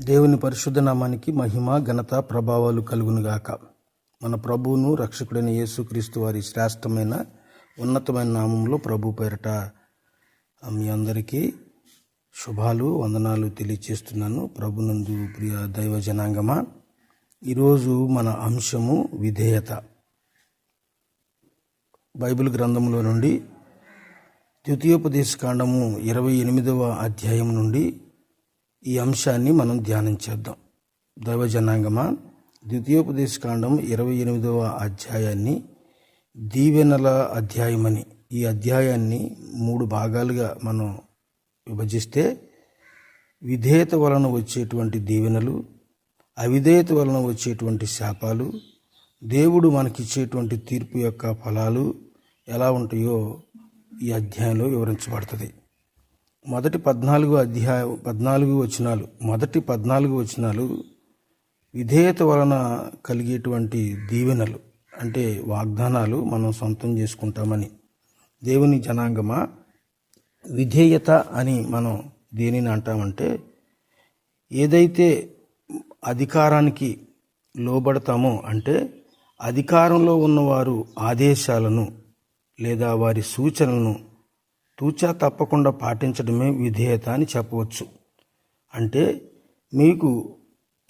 దేవుని పరిశుద్ధ నామానికి మహిమ ఘనత ప్రభావాలు కలుగునుగాక. మన ప్రభువును రక్షకుడైన యేసుక్రీస్తు వారి శ్రేష్టమైన ఉన్నతమైన నామంలో ప్రభు పేరట మీ అందరికీ శుభాలు వందనాలు తెలియచేస్తున్నాను. ప్రభునందు ప్రియ దైవ జనాంగమా ఈరోజు మన అంశము విధేయత. బైబిల్ గ్రంథంలో నుండి ద్వితీయోపదేశ కాండము ఇరవై ఎనిమిదవ అధ్యాయం నుండి ఈ అంశాన్ని మనం ధ్యానం చేద్దాం. దైవ జనాంగమ ద్వితీయోపదేశ కాండం ఇరవై ఎనిమిదవ అధ్యాయాన్ని దీవెనల అధ్యాయమని. ఈ అధ్యాయాన్ని మూడు భాగాలుగా మనం విభజిస్తే విధేయత వలన వచ్చేటువంటి దీవెనలు అవిధేయత వలన వచ్చేటువంటి శాపాలు దేవుడు మనకిచ్చేటువంటి తీర్పు యొక్క ఫలాలు ఎలా ఉంటాయో ఈ అధ్యాయంలో వివరించబడుతుంది. మొదటి పద్నాలుగు అధ్యాయ పద్నాలుగు వచనాలు మొదటి పద్నాలుగు వచనాలు విధేయత వలన కలిగేటువంటి దీవెనలు అంటే వాగ్దానాలు మనం సొంతం చేసుకుంటామని. దేవుని జనాంగమా? విధేయత అని మనం దేనిని అంటామంటే ఏదైతే అధికారానికి లోబడతామో అంటే అధికారంలో ఉన్నవారు ఆదేశాలను లేదా వారి సూచనలను తూచా తప్పకుండా పాటించడమే విధేయత అని చెప్పవచ్చు. అంటే మీకు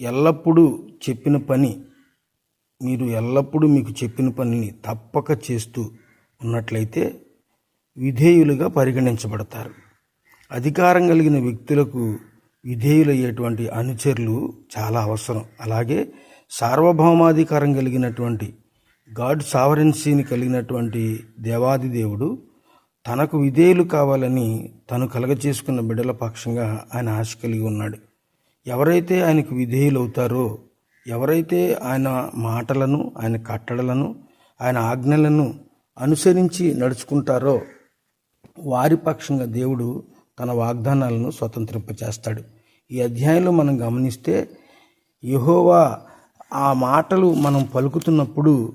ఎల్లప్పుడూ చెప్పిన పని మీరు ఎల్లప్పుడూ మీకు చెప్పిన పనిని తప్పక చేస్తూ ఉన్నట్లయితే విధేయులుగా పరిగణించబడతారు. అధికారం కలిగిన వ్యక్తులకు విధేయులయ్యేటువంటి అనుచరులు చాలా అవసరం. అలాగే సార్వభౌమాధికారం కలిగినటువంటి గాడ్ సావరెన్సీని కలిగినటువంటి దేవాది దేవుడు తనకు విధేయులు కావాలని తను కలగచేసుకున్న బిడ్డల పక్షంగా ఆయన ఆశ కలిగి ఉన్నాడు. ఎవరైతే ఆయనకు విధేయులు అవుతారో ఎవరైతే ఆయన మాటలను ఆయన కట్టడలను ఆయన ఆజ్ఞలను అనుసరించి నడుచుకుంటారో వారి పక్షంగా దేవుడు తన వాగ్దానాలను స్వతంత్రింపచేస్తాడు. ఈ అధ్యాయంలో మనం గమనిస్తే యహోవా ఆ మాటలు మనం పలుకుతున్నప్పుడు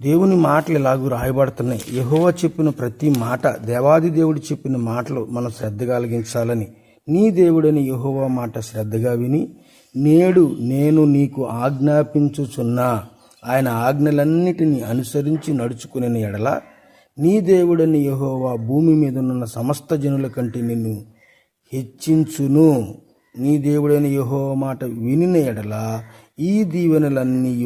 దేవుని మాటలు ఎలాగూ రాయబడుతున్నాయి. యహోవ చెప్పిన ప్రతి మాట దేవాది దేవుడు చెప్పిన మాటలు మనం శ్రద్ధ కలిగించాలని. నీ దేవుడని యహోవా మాట శ్రద్ధగా విని నేడు నేను నీకు ఆజ్ఞాపించుచున్నా. ఆయన ఆజ్ఞలన్నిటినీ అనుసరించి నడుచుకునే ఎడల నీ దేవుడని యహోవా భూమి మీద ఉన్న సమస్త జనుల కంటే నిన్ను హెచ్చించును. నీ దేవుడైన యహోవా మాట వినిన ఎడల ఈ దీవెనలన్నీ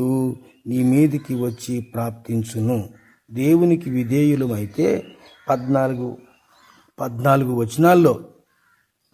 నీ మీదికి వచ్చి ప్రాప్తించును. దేవునికి విధేయులమైతే పద్నాలుగు పద్నాలుగు వచనాల్లో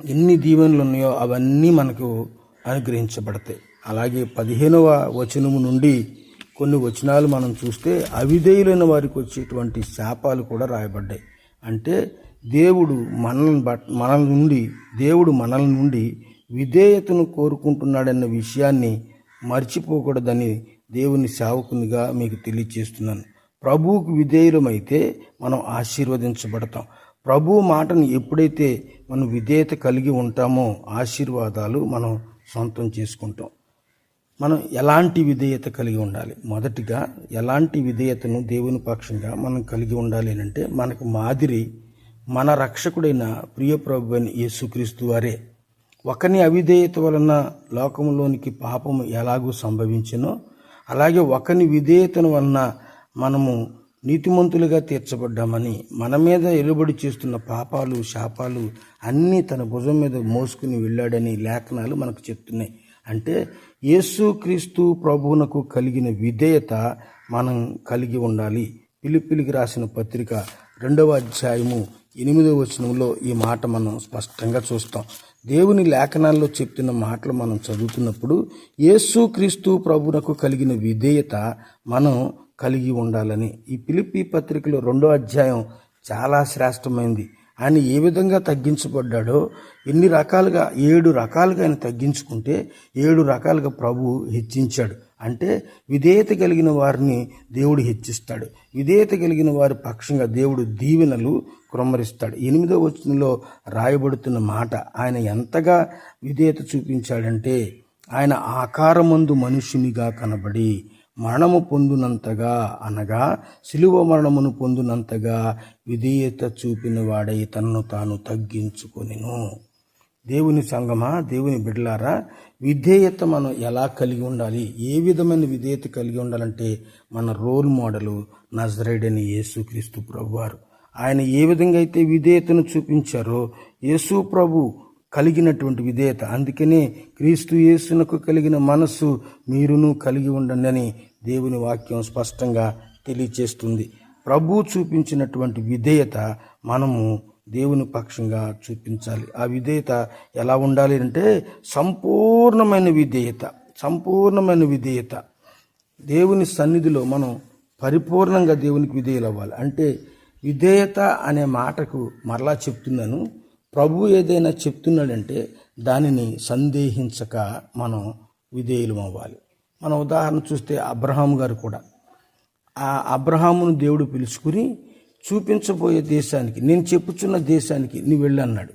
ఎన్ని దీవెనలు ఉన్నాయో అవన్నీ మనకు అనుగ్రహించబడతాయి. అలాగే పదిహేనవ వచనము నుండి కొన్ని వచనాలు మనం చూస్తే అవిధేయులైన వారికి వచ్చేటువంటి శాపాలు కూడా రాయబడ్డాయి. అంటే దేవుడు మనల్ని బట్ మనల నుండి దేవుడు మనల నుండి విధేయతను కోరుకుంటున్నాడన్న విషయాన్ని మర్చిపోకూడదని దేవుని సేవకునిగా మీకు తెలియచేస్తున్నాను. ప్రభువుకు విధేయులమైతే మనం ఆశీర్వదించబడతాం. ప్రభు మాటను ఎప్పుడైతే మనం విధేయత కలిగి ఉంటామో ఆశీర్వాదాలు మనం సొంతం చేసుకుంటాం. మనం ఎలాంటి విధేయత కలిగి ఉండాలి? మొదటిగా ఎలాంటి విధేయతను దేవుని పక్షంగా మనం కలిగి ఉండాలి అంటే మనకు మాదిరి మన రక్షకుడైన ప్రియప్రభు అని యేసుక్రీస్తు వారే. ఒకని అవిధేయత వలన లోకంలోనికి పాపము ఎలాగూ సంభవించినో అలాగే ఒకని విధేయతను వలన మనము నీతిమంతులుగా తీర్చబడ్డామని మన మీద ఎలుబడి చేస్తున్న పాపాలు శాపాలు అన్నీ తన భుజం మీద మోసుకుని వెళ్ళాడని లేఖనాలు మనకు చెప్తున్నాయి. అంటే యేసుక్రీస్తు ప్రభువునకు కలిగిన విధేయత మనం కలిగి ఉండాలి. పిలిపిలికి రాసిన పత్రిక రెండవ అధ్యాయము ఎనిమిదవ వచనంలో ఈ మాట మనం స్పష్టంగా చూస్తాం. దేవుని లేఖనాల్లో చెప్తున్న మాటలు మనం చదువుతున్నప్పుడు యేసు క్రీస్తు ప్రభునకు కలిగిన విధేయత మనం కలిగి ఉండాలని. ఈ పిలిపి పత్రికలో రెండో అధ్యాయం చాలా శ్రేష్టమైంది. ఆయన ఏ విధంగా తగ్గించబడ్డాడో ఎన్ని రకాలుగా ఏడు రకాలుగా ఆయన తగ్గించుకుంటే ఏడు రకాలుగా ప్రభు హెచ్చించాడు. అంటే విధేయత కలిగిన వారిని దేవుడు హెచ్చిస్తాడు. విధేయత కలిగిన వారి పక్షంగా దేవుడు దీవెనలు క్రమరిస్తాడు. ఎనిమిదో వచనంలో రాయబడుతున్న మాట ఆయన ఎంతగా విధేయత చూపించాడంటే ఆయన ఆకారమందు మనుషునిగా కనబడి మరణము పొందునంతగా అనగా శిలువ మరణమును పొందునంతగా విధేయత చూపిన వాడై తనను తాను తగ్గించుకొనిను. దేవుని సంగమా? దేవుని బిడ్డలారా విధేయత మనం ఎలా కలిగి ఉండాలి? ఏ విధమైన విధేయత కలిగి ఉండాలంటే మన రోల్ మోడలు నజరేడని యేసుక్రీస్తు ప్రభువారు. ఆయన ఏ విధంగా అయితే విధేయతను చూపించారో యేసు ప్రభు కలిగినటువంటి విధేయత. అందుకనే క్రీస్తు యేసునకు కలిగిన మనస్సు మీరును కలిగి ఉండండి అని దేవుని వాక్యం స్పష్టంగా తెలియచేస్తుంది. ప్రభు చూపించినటువంటి విధేయత మనము దేవుని పక్షంగా చూపించాలి. ఆ విధేయత ఎలా ఉండాలి అంటే సంపూర్ణమైన విధేయత సంపూర్ణమైన విధేయత. దేవుని సన్నిధిలో మనం పరిపూర్ణంగా దేవునికి విధేయులు అవ్వాలి అంటే విధేయత అనే మాటకు మరలా చెప్తున్నాను. ప్రభు ఏదైనా చెప్తున్నాడంటే దానిని సందేహించక మనం విధేయులం అవ్వాలి మన ఉదాహరణ చూస్తే అబ్రహాం గారు కూడా. ఆ అబ్రహామును దేవుడు పిలుచుకుని చూపించబోయే దేశానికి నేను చెప్పుచున్న దేశానికి నువ్వు వెళ్ళన్నాడు.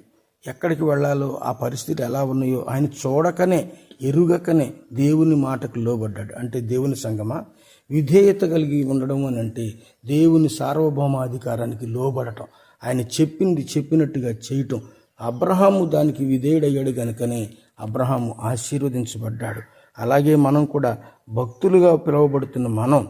ఎక్కడికి వెళ్ళాలో ఆ పరిస్థితి ఎలా ఉన్నాయో ఆయన చూడకనే ఎరుగకనే దేవుని మాటకు లోబడ్డాడు. అంటే దేవుని సంగమా? విధేయత కలిగి ఉండడం అని అంటే దేవుని సార్వభౌమాధికారానికి లోబడటం. ఆయన చెప్పింది చెప్పినట్టుగా చేయటం. అబ్రహాము దానికి విధేయుడయ్యాడు కనుకనే అబ్రహాము ఆశీర్వదించబడ్డాడు. అలాగే మనం కూడా భక్తులుగా పిలువబడుతున్న మనం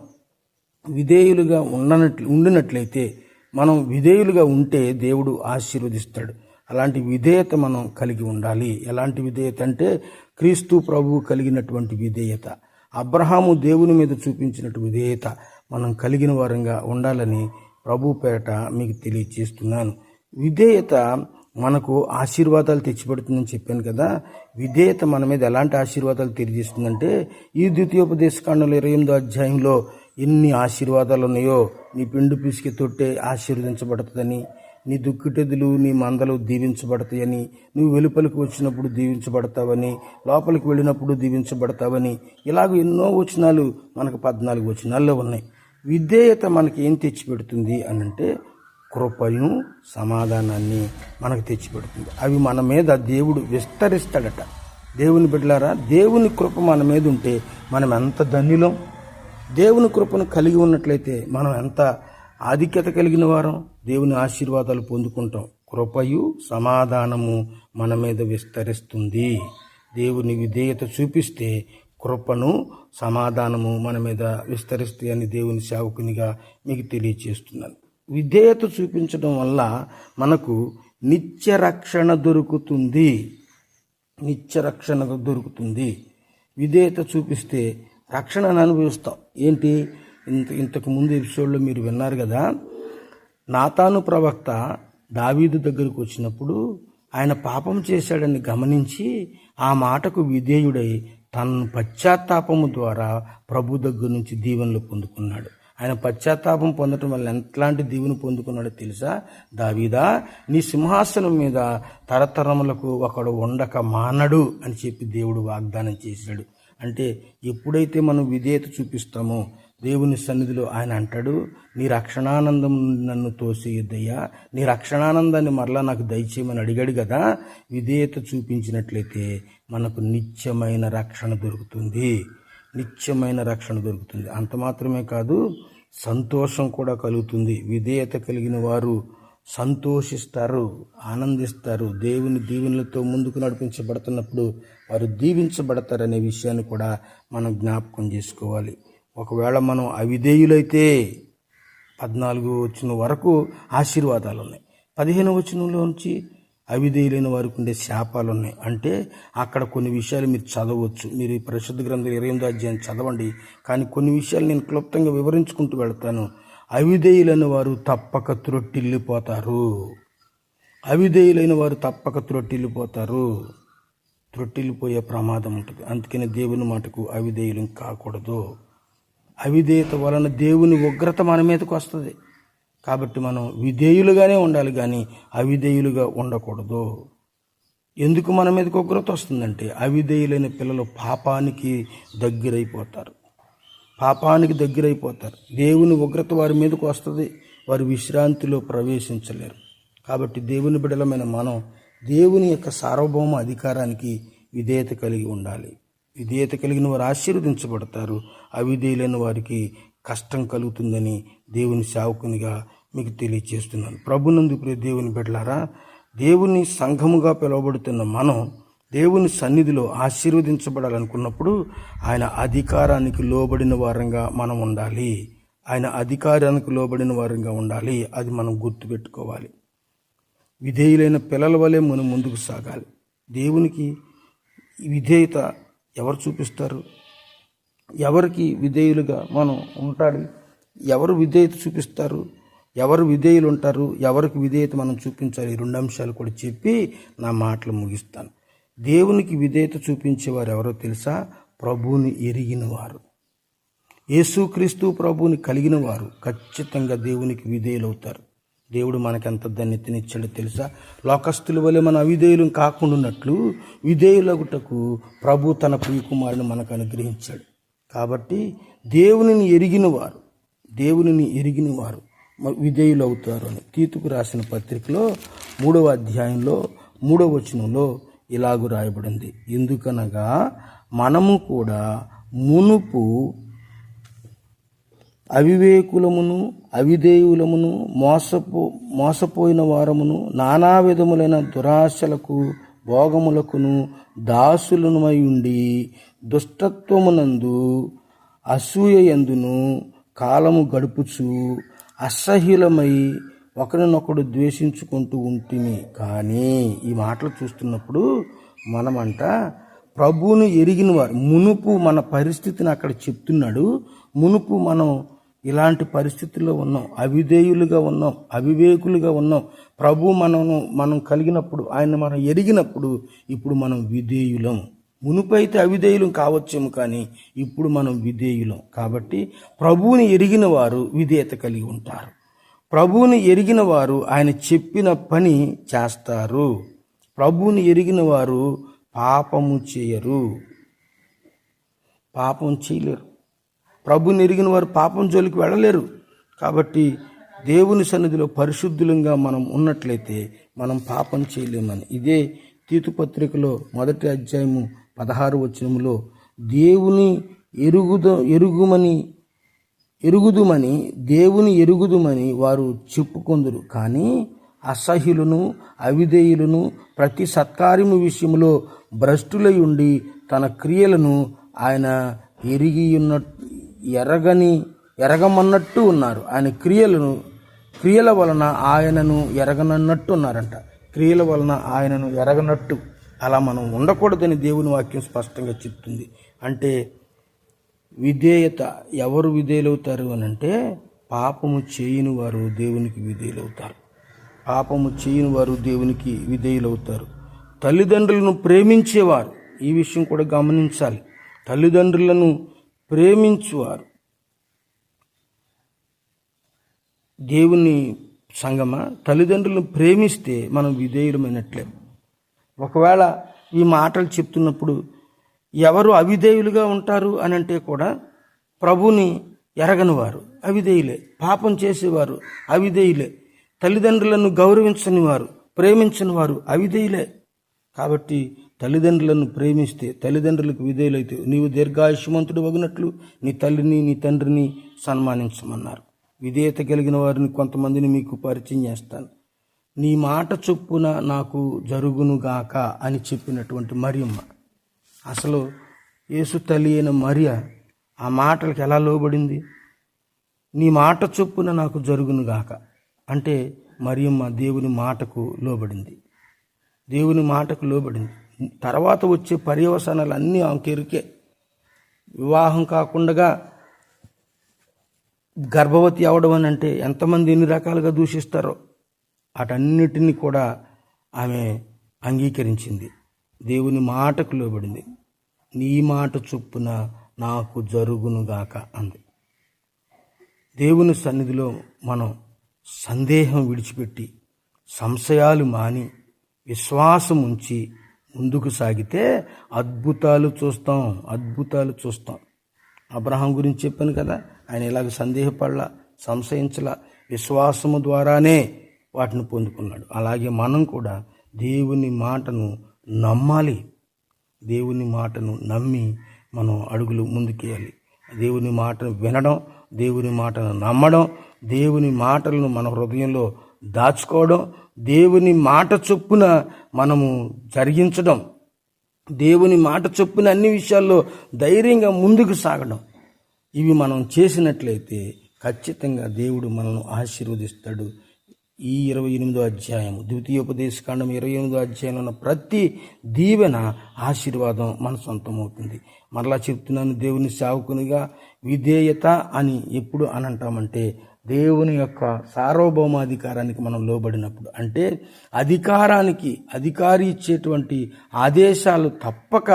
విధేయులుగా ఉండనట్లు ఉండినట్లయితే మనం విధేయులుగా ఉంటే దేవుడు ఆశీర్వదిస్తాడు. అలాంటి విధేయత మనం కలిగి ఉండాలి. ఎలాంటి విధేయత అంటే క్రీస్తు ప్రభువు కలిగినటువంటి విధేయత. అబ్రహాము దేవుని మీద చూపించినట్టు విధేయత మనం కలిగిన వారంగా ఉండాలని ప్రభు పేట మీకు తెలియచేస్తున్నాను. విధేయత మనకు ఆశీర్వాదాలు తెచ్చిపెడుతుందని చెప్పాను కదా. విధేయత మన మీద ఎలాంటి ఆశీర్వాదాలు తెలియజేస్తుందంటే ఈ ద్వితీయోపదేశకాండంలో ఇరవై ఎనిమిదో అధ్యాయంలో ఎన్ని ఆశీర్వాదాలు ఉన్నాయో నీ పిండు పిసికి తొట్టే ఆశీర్వదించబడుతుందని నీ దుక్కిటెదులు నీ మందలు దీవించబడతాయని నువ్వు వెలుపలికి వచ్చినప్పుడు దీవించబడతావని లోపలికి వెళ్ళినప్పుడు దీవించబడతావని ఇలాగ ఎన్నో వచనాలు మనకు పద్నాలుగు వచనాల్లో ఉన్నాయి. విధేయత మనకి ఏం తెచ్చిపెడుతుంది అని అంటే కృపను సమాధానాన్ని మనకు తెచ్చిపెడుతుంది. అవి మన మీద దేవుడు విస్తరిస్తాడట. దేవుని బిడ్డలారా దేవుని కృప మన మీద ఉంటే మనం ఎంత ధన్యులం? దేవుని కృపను కలిగి ఉన్నట్లయితే మనం ఎంత ఆధిక్యత కలిగిన వారం దేవుని ఆశీర్వాదాలు పొందుకుంటాం. కృపయు సమాధానము మన మీద విస్తరిస్తుంది. దేవుని విధేయత చూపిస్తే కృపను సమాధానము మన మీద విస్తరిస్తాయి అని దేవుని సేవకునిగా మీకు తెలియచేస్తున్నాను. విధేయత చూపించడం వల్ల మనకు నిత్య రక్షణ దొరుకుతుంది. నిత్య రక్షణ దొరుకుతుంది. విధేయత చూపిస్తే రక్షణను అనుభవిస్తాం. ఏంటి? ఇంత ఇంతకు ముందు ఎపిసోడ్లో మీరు విన్నారు కదా నాతాను ప్రవక్త దావీదు దగ్గరకు వచ్చినప్పుడు ఆయన పాపం చేశాడని గమనించి ఆ మాటకు విధేయుడై తన పశ్చాత్తాపము ద్వారా ప్రభు దగ్గర నుంచి దీవెనలు పొందుకున్నాడు. ఆయన పశ్చాత్తాపం పొందటం వల్ల ఎంతలాంటి దీవుని పొందుకున్నాడో తెలుసా? దావీదా నీ సింహాసనం మీద తరతరములకు ఒకడు ఉండక మానడు అని చెప్పి దేవుడు వాగ్దానం చేశాడు. అంటే ఎప్పుడైతే మనం విధేయత చూపిస్తామో దేవుని సన్నిధిలో ఆయన అంటాడు నీ రక్షణానందం నన్ను తోసేయొద్దయ్యా. నీ రక్షణానందాన్ని మరలా నాకు దయచేయమని అడిగాడు కదా. విధేయత చూపించినట్లయితే మనకు నిత్యమైన రక్షణ దొరుకుతుంది. నిత్యమైన రక్షణ దొరుకుతుంది. అంత మాత్రమే కాదు సంతోషం కూడా కలుగుతుంది. విధేయత కలిగిన వారు సంతోషిస్తారు ఆనందిస్తారు. దేవుని దీవెనలతో ముందుకు నడిపించబడుతున్నప్పుడు వారు దీవించబడతారనే విషయాన్ని కూడా మనం జ్ఞాపకం చేసుకోవాలి. ఒకవేళ మనం అవిధేయులైతే పద్నాలుగు వచ్చిన వరకు ఆశీర్వాదాలు ఉన్నాయి. పదిహేను వచనంలో నుంచి అవిధేయులైన వారికి ఉండే శాపాలు ఉన్నాయి. అంటే అక్కడ కొన్ని విషయాలు మీరు చదవచ్చు. మీరు ఈ పరిశుద్ధ గ్రంథం ఇరవై ఎనిమిదో అధ్యాయం చదవండి. కానీ కొన్ని విషయాలు నేను క్లుప్తంగా వివరించుకుంటూ వెళ్తాను. అవిధేయులైన వారు తప్పక త్రొట్టిల్లిపోతారు. అవిధేయులైన వారు తప్పక త్రొట్టిల్లిపోతారు. త్రొట్టిల్లిపోయే ప్రమాదం ఉంటుంది. అందుకని దేవుని మాటకు అవిధేయులు కాకూడదు. అవిధేయత వలన దేవుని ఉగ్రత మన మీదకి వస్తుంది. కాబట్టి మనం విధేయులుగానే ఉండాలి కానీ అవిధేయులుగా ఉండకూడదు. ఎందుకు మన మీదకి ఉగ్రత వస్తుందంటే అవిధేయులైన పిల్లలు పాపానికి దగ్గరైపోతారు. పాపానికి దగ్గరైపోతారు. దేవుని ఉగ్రత వారి మీదకు వస్తుంది. వారు విశ్రాంతిలో ప్రవేశించలేరు. కాబట్టి దేవుని బిడలమైన మనం దేవుని యొక్క సార్వభౌమ అధికారానికి విధేయత కలిగి ఉండాలి. విధేయత కలిగిన వారు ఆశీర్వదించబడతారు. అవిధేయులైన వారికి కష్టం కలుగుతుందని దేవుని సేవకునిగా మీకు తెలియచేస్తున్నాను. ప్రభునందు ప్రియ దేవుని బిడ్డలారా దేవుని సంఘముగా పిలువబడుతున్న మనం దేవుని సన్నిధిలో ఆశీర్వదించబడాలనుకున్నప్పుడు ఆయన అధికారానికి లోబడిన వారంగా మనం ఉండాలి. ఆయన అధికారానికి లోబడిన వారంగా ఉండాలి. అది మనం గుర్తుపెట్టుకోవాలి. విధేయులైన పిల్లల వలె మనం ముందుకు సాగాలి. దేవునికి విధేయత ఎవరు చూపిస్తారు? ఎవరికి విధేయులుగా మనం ఉంటాడు ఎవరు విధేయత చూపిస్తారు? ఎవరు విధేయులు ఉంటారు? ఎవరికి విధేయత మనం చూపించాలి? ఈ రెండు అంశాలు కూడా చెప్పి నా మాటలు ముగిస్తాను. దేవునికి విధేయత చూపించేవారు ఎవరో తెలుసా? ప్రభువుని ఎరిగిన వారు యేసుక్రీస్తు ప్రభువుని కలిగిన వారు ఖచ్చితంగా దేవునికి విధేయులవుతారు. దేవుడు మనకెంత ధన్యతనిచ్చాడో తెలుసా? లోకస్తుల వలె మన అవిధేయులు కాకుండా ఉన్నట్లు విధేయులగుటకు ప్రభు తన ప్రియకుమారుని మనకు అనుగ్రహించాడు. కాబట్టి దేవునిని ఎరిగిన వారు దేవునిని ఎరిగిన వారు మ- విధేయులు అవుతారు అని తీతుకు రాసిన పత్రికలో మూడవ అధ్యాయంలో మూడవ వచనంలో ఇలాగు రాయబడింది. ఎందుకనగా మనము కూడా మునుపు అవివేకులమును అవిధేయులమును మోసపో మోసపోయిన వారమును నానా విధములైన దురాశలకు భోగములకును దాసులనుమై ఉండి దుష్టత్వమునందు అసూయ ఎందును కాలము గడుపుచు అసహ్యులమై ఒకరినొకడు ద్వేషించుకుంటూ ఉంటుంది కానీ ఈ మాటలు చూస్తున్నప్పుడు మనమంట ప్రభువును ఎరిగిన వారు మునుపు మన పరిస్థితిని అక్కడ చెప్తున్నాడు. మునుపు మనం ఇలాంటి పరిస్థితుల్లో ఉన్నాం. అవిధేయులుగా ఉన్నాం. అవివేకులుగా ఉన్నాం. ప్రభు మనను మనం కలిగినప్పుడు ఆయన మనం ఎరిగినప్పుడు ఇప్పుడు మనం విధేయులం. మునుపైతే అవిధేయులం కావచ్చేమో కానీ ఇప్పుడు మనం విధేయులం. కాబట్టి ప్రభువుని ఎరిగిన వారు విధేయత కలిగి ఉంటారు. ప్రభువుని ఎరిగిన వారు ఆయన చెప్పిన పని చేస్తారు. ప్రభువుని ఎరిగిన వారు పాపము చేయరు. పాపం చేయలేరు. ప్రభుని ఎరిగిన వారు పాపం జోలికి వెళ్ళలేరు. కాబట్టి దేవుని సన్నిధిలో పరిశుద్ధులంగా మనం ఉన్నట్లయితే మనం పాపం చేయలేమని. ఇదే తీతుపత్రికలో మొదటి అధ్యాయము పదహారు వచనములో దేవుని ఎరుగుద ఎరుగుమని ఎరుగుదుమని దేవుని ఎరుగుదుమని వారు చెప్పుకుందరు. కానీ అసహ్యులను అవిధేయులను ప్రతి సత్కార్యము విషయంలో భ్రష్టులై ఉండి తన క్రియలను ఆయన ఎరిగి ఉన్న ఎరగని ఎరగమన్నట్టు ఉన్నారు. ఆయన క్రియలను క్రియల వలన ఆయనను ఎరగనన్నట్టు ఉన్నారంట. క్రియల వలన ఆయనను ఎరగనట్టు అలా మనం ఉండకూడదని దేవుని వాక్యం స్పష్టంగా చెప్తుంది. అంటే విధేయత ఎవరు విధేయులవుతారు అని అంటే పాపము చేయని వారు దేవునికి విధేయులవుతారు. పాపము చేయని వారు దేవునికి విధేయులవుతారు. తల్లిదండ్రులను ప్రేమించేవారు ఈ విషయం కూడా గమనించాలి. తల్లిదండ్రులను ప్రేమించువారు. దేవుని సంగమ తల్లిదండ్రులను ప్రేమిస్తే మనం విధేయులమైనట్లే. ఒకవేళ ఈ మాటలు చెప్తున్నప్పుడు ఎవరు అవిధేయులుగా ఉంటారు అని అంటే కూడా ప్రభుని ఎరగని వారు అవిధేయులే. పాపం చేసేవారు అవిధేయులే. తల్లిదండ్రులను గౌరవించని వారు ప్రేమించని వారు అవిధేయులే. కాబట్టి తల్లిదండ్రులను ప్రేమిస్తే తల్లిదండ్రులకు విధేయులైతే నీవు దీర్ఘాయుష్మంతుడు వగినట్లు నీ తల్లిని నీ తండ్రిని సన్మానించమన్నారు. విధేయత కలిగిన వారిని కొంతమందిని మీకు పరిచయం చేస్తాను. నీ మాట చొప్పున నాకు జరుగునుగాక అని చెప్పినటువంటి మరియమ్మ అసలు యేసు తల్లి అయిన మరియ ఆ మాటలకు ఎలా లోబడింది? నీ మాట చొప్పున నాకు జరుగునుగాక అంటే మరియమ్మ దేవుని మాటకు లోబడింది. దేవుని మాటకు లోబడింది. తర్వాత వచ్చే పర్యవసానాలు అన్నీ ఆమెకెరికే వివాహం కాకుండా గర్భవతి అవడం అని అంటే ఎంతమంది ఎన్ని రకాలుగా దూషిస్తారో వాటన్నిటిని కూడా ఆమె అంగీకరించింది. దేవుని మాటకు లోబడింది. నీ మాట చొప్పున నాకు జరుగునుగాక అంది. దేవుని సన్నిధిలో మనం సందేహం విడిచిపెట్టి సంశయాలు మాని విశ్వాసం ఉంచి ముందుకు సాగితే అద్భుతాలు చూస్తాం అద్భుతాలు చూస్తాం. అబ్రహాం గురించి చెప్పాను కదా ఆయన ఇలాగ సందేహపడలా సంశయించలా విశ్వాసము ద్వారానే వాటిని పొందుకున్నాడు. అలాగే మనం కూడా దేవుని మాటను నమ్మాలి. దేవుని మాటను నమ్మి మనం అడుగులు ముందుకేయాలి. దేవుని మాటను వినడం దేవుని మాటను నమ్మడం దేవుని మాటలను మన హృదయంలో దాచుకోవడం దేవుని మాట చొప్పున మనము జరిగించడం దేవుని మాట చొప్పున అన్ని విషయాల్లో ధైర్యంగా ముందుకు సాగడం ఇవి మనం చేసినట్లయితే ఖచ్చితంగా దేవుడు మనల్ని ఆశీర్వదిస్తాడు. ఈ ఇరవై ఎనిమిదో అధ్యాయం ద్వితీయోపదేశకాండం ఇరవై ఎనిమిదో అధ్యాయంలో ఉన్న ప్రతి దీవెన ఆశీర్వాదం మన సొంతమవుతుంది. మరలా చెప్తున్నాను దేవుని సావుకునిగా విధేయత అని ఎప్పుడు అని అంటామంటే దేవుని యొక్క సార్వభౌమాధికారానికి మనం లోబడినప్పుడు. అంటే అధికారానికి అధికారి ఇచ్చేటువంటి ఆదేశాలు తప్పక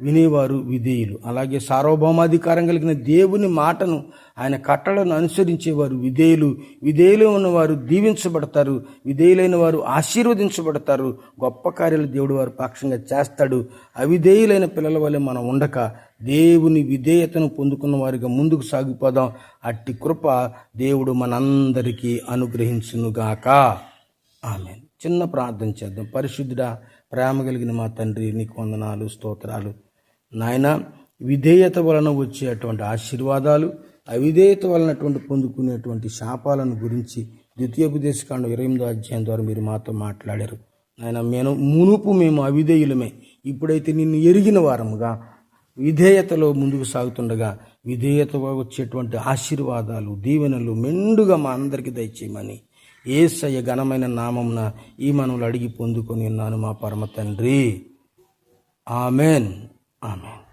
వినేవారు విధేయులు. అలాగే సార్వభౌమాధికారం కలిగిన దేవుని మాటను ఆయన కట్టలను అనుసరించేవారు విధేయులు. విధేయులు ఉన్నవారు దీవించబడతారు. విధేయులైన వారు ఆశీర్వదించబడతారు. గొప్ప కార్యాలు దేవుడు వారు పక్షంగా చేస్తాడు. అవిధేయులైన పిల్లల వల్ల మనం ఉండక దేవుని విధేయతను పొందుకున్న వారిగా ముందుకు సాగిపోదాం. అట్టి కృప దేవుడు మనందరికీ అనుగ్రహించునుగాక. ఆమె చిన్న ప్రార్థన చేద్దాం. పరిశుద్ధుడా ప్రేమ కలిగిన మా తండ్రి నీకు వందనాలు స్తోత్రాలు. నాయన విధేయత వలన వచ్చేటువంటి ఆశీర్వాదాలు అవిధేయత వలనటువంటి పొందుకునేటువంటి శాపాలను గురించి ద్వితీయోపదేశకాండం ఇరవై ఎనిమిదో అధ్యాయం ద్వారా మీరు మాతో మాట్లాడారు. ఆయన మేము మునుపు మేము అవిధేయులమే ఇప్పుడైతే నిన్ను ఎరిగిన వారముగా విధేయతలో ముందుకు సాగుతుండగా విధేయత వచ్చేటువంటి ఆశీర్వాదాలు దీవెనలు మెండుగా మా అందరికీ దయచేయమని ఏసయ్య ఘనమైన నామమున ఈ మనవులు అడిగి పొందుకొని ఉన్నాను మా పరమ తండ్రి. ఆమెన్. ఆమెన్